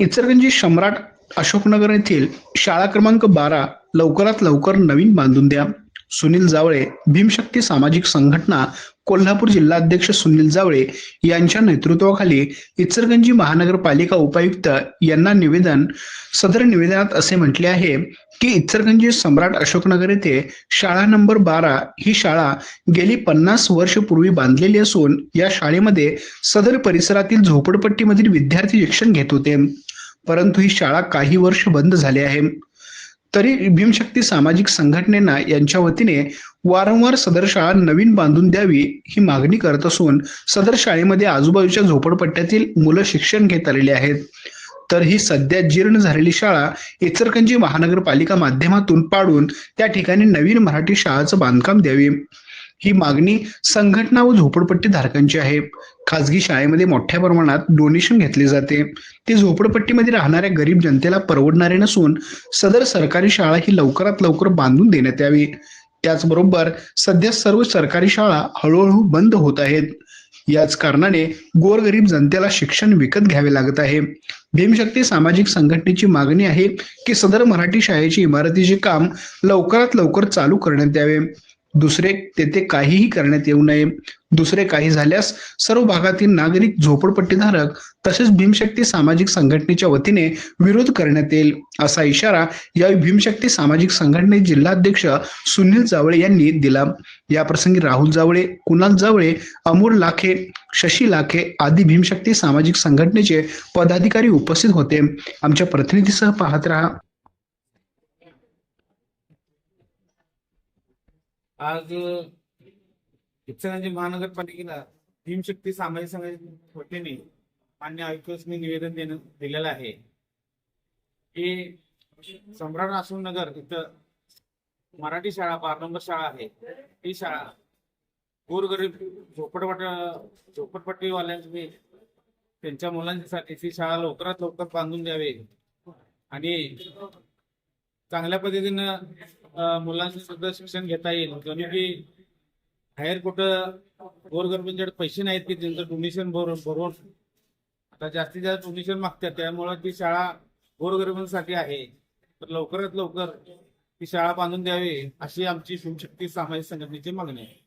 इचलकरंजी सम्राट अशोकनगर येथील शाळा क्रमांक बारा लवकरात लवकर नवीन बांधून द्या. सुनील जावळे भीमशक्ती सामाजिक संघटना कोल्हापूर जिल्हाध्यक्ष सुनील जावळे यांच्या नेतृत्वाखाली इचरगंजी महानगरपालिका उपायुक्त यांना निवेदन सदर निवेदनात असे म्हटले आहे की इचरगंजी सम्राट अशोकनगर येथे शाळा नंबर बारा ही शाळा गेली पन्नास वर्ष पूर्वी बांधलेली असून या शाळेमध्ये सदर परिसरातील झोपडपट्टीमधील विद्यार्थी शिक्षण घेत होते. परंतु ही शाळा काही वर्ष बंद झाली आहे. तरी भीमशक्ती सामाजिक संघटनेना यांच्या वतीने वारंवार सदर शाळा नवीन बांधून द्यावी ही मागणी करत असून सदर शाळेमध्ये आजूबाजूच्या झोपडपट्ट्यातील मुलं शिक्षण घेत आलेली आहेत. तर ही सध्या जीर्ण झालेली शाळा इचलकरंजी महानगरपालिका माध्यमातून पाडून त्या ठिकाणी नवीन मराठी शाळाचं बांधकाम द्यावे. ही मागणी संघटना व झोपडपट्टी धारकांची आहे. खासगी शाळेमध्ये मोठ्या प्रमाणात डोनेशन घेतले जाते. ते झोपडपट्टीमध्ये राहणाऱ्या गरीब जनतेला परवडणारे नसून सदर सरकारी शाळा ही लवकरात लवकर बांधून देण्यात यावी. त्याचबरोबर सध्या सर्व सरकारी शाळा हळूहळू बंद होत आहेत. याच कारणाने गोरगरीब जनतेला शिक्षण विकत घ्यावे लागत आहे. भीमशक्ती सामाजिक संघटनेची मागणी आहे की सदर मराठी शाळेची इमारतीचे काम लवकरात लवकर चालू करण्यात यावे. दुसरे तेथे काहीही करण्यात येऊ नये. दुसरे काही झाल्यास सर्व भागातील नागरिक झोपडपट्टीधारक तसेच भीमशक्ती सामाजिक संघटनेच्या वतीने विरोध करण्यात येईल असा इशारा या भीमशक्ती सामाजिक संघटने जिल्हाध्यक्ष सुनील जावळे यांनी दिला. याप्रसंगी राहुल जावळे कुणाल जावळे अमोल लाखे शशी लाखे आदी भीमशक्ती सामाजिक संघटनेचे पदाधिकारी उपस्थित होते. आमच्या प्रतिनिधीसह पाहत रहा. आज इचलकरंजी महानगरपालिकेला भीमशक्ती सामाजिक संघटनेच्या वतीने मान्य आयुक्तनी निवेदन देणं दिलेलं आहे. की सम्राट नगर इथं मराठी शाळा बार नंबर शाळा आहे. ही शाळा गोरगरीब झोपडपट झोपडपट्टीवाल्यांनी त्यांच्या मुलांसाठी ती शाळा लवकरात लवकर बांधून द्यावी. आणि चांगल्या पद्धतीनं मुलांचं सुद्धा शिक्षण घेता येईल. दोन्ही की बाहेर कुठं गोरगरिबांच्याकडे पैसे नाहीत की त्यांचं डोनेशन भरून भरून. आता जास्तीत जास्त डोनेशन मागतात. त्यामुळं ती शाळा गोरगरिबांसाठी आहे. तर लवकरात लवकर ती शाळा बांधून द्यावी अशी आमची शिवशक्ती सामाजिक संघटनेची मागणी आहे.